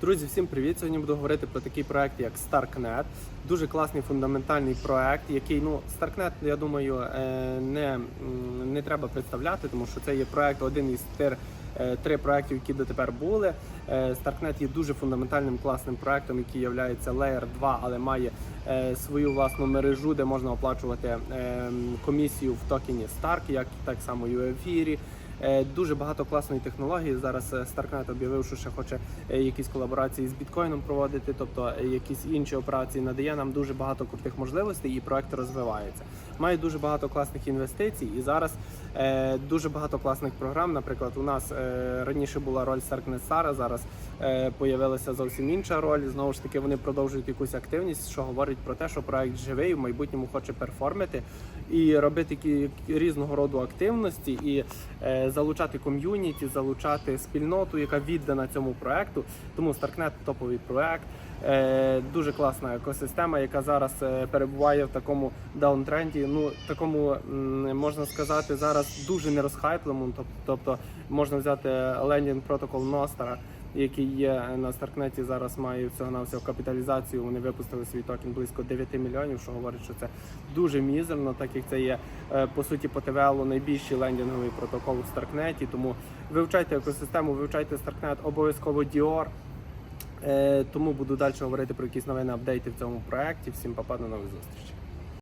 Друзі, всім привіт! Сьогодні буду говорити про такий проект, як StarkNet. Дуже класний фундаментальний проект, який ну StarkNet, я думаю, е, не, не треба представляти, тому що це є проект, один із тир. е, Три проекти, які дотепер були. Е, StarkNet є дуже фундаментальним класним проектом, який є Layer 2, але має свою власну мережу, де можна оплачувати комісію в токені Stark, як так само і у ефірі. Е, Дуже багато класної технології. Зараз е, StarkNet об'явив, що ще хоче е, якісь колаборації з біткоїном проводити, тобто якісь інші операції надає нам дуже багато крутих можливостей, і проект розвивається. Має дуже багато класних інвестицій, і зараз дуже багато класних програм. Наприклад, у нас раніше була роль StarkNet Star, зараз появилася зовсім інша роль. Знову ж таки, вони продовжують якусь активність, що говорить про те, що проект живий в майбутньому хоче перформити і робити різного роду активності і залучати ком'юніті, залучати спільноту, яка віддана цьому проекту. Тому StarkNet топовий проект. Е, дуже класна екосистема, яка зараз е, перебуває в такому даунтренді. Ну такому можна сказати зараз дуже нерозхайпленому. Тобто, можна взяти лендінг протокол Nostra, який є на StarkNet, зараз має всього на всього капіталізацію. Вони випустили свій токен близько 9 мільйонів, що говорить, що це дуже мізерно, так як це є е, по суті по ТВЛ найбільший лендінговий протокол в StarkNet. Тому вивчайте екосистему, вивчайте StarkNet, обов'язково Dior. Е, Тому буду далі говорити про якісь новини апдейти в цьому проєкті. Всім папа, до нових зустрічей.